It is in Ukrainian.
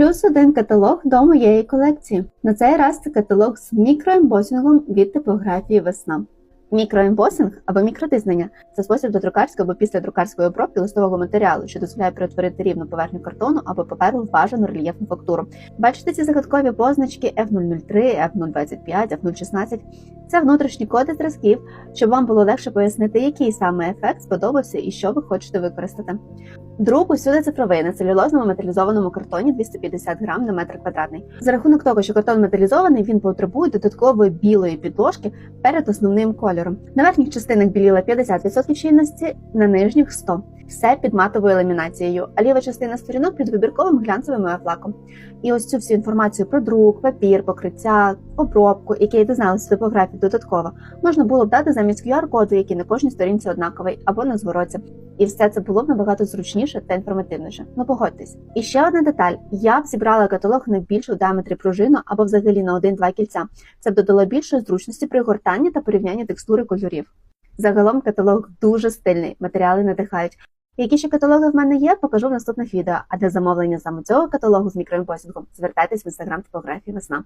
Плюс один каталог до моєї колекції. На цей раз це каталог з мікроембосінгом від типографії Весна. Мікроембосинг або мікротиснення це спосіб додрукарської або післядрукарської обробки листового матеріалу, що дозволяє перетворити рівну поверхню картону або паперу в бажану рельєфну фактуру. Бачите ці загадкові позначки F003, F025, F016? Це внутрішні коди зразків, щоб вам було легше пояснити, який саме ефект сподобався і що ви хочете використати. Друк усюди цифровий на целюлозному металізованому картоні 250 грам на метр квадратний. За рахунок того, що картон металізований, він потребує додаткової білої підложки перед основним кольором. На верхніх частинах біліла 50% щільності, на нижніх 100%. Все під матовою ламінацією, а ліва частина сторінок під вибірковим глянцевим флаком. І ось цю всю інформацію про друк, папір, покриття, обробку, які дізналися з типографії додатково, можна було б дати замість QR-коду, який на кожній сторінці однаковий, або на звороті. І все це було б набагато зручніше та інформативніше. Ну погодьтесь. І ще одна деталь: я б зібрала каталог на в діаметрі пружину або взагалі на один-два кільця. Це б додало більшої зручності при гортанні та порівнянні текстури кольорів. Загалом каталог дуже стильний, матеріали надихають. Які ще каталоги в мене є, покажу в наступних відео. А для замовлення саме цього каталогу з мікроімпосінгом звертайтесь в інстаграм типографії весна.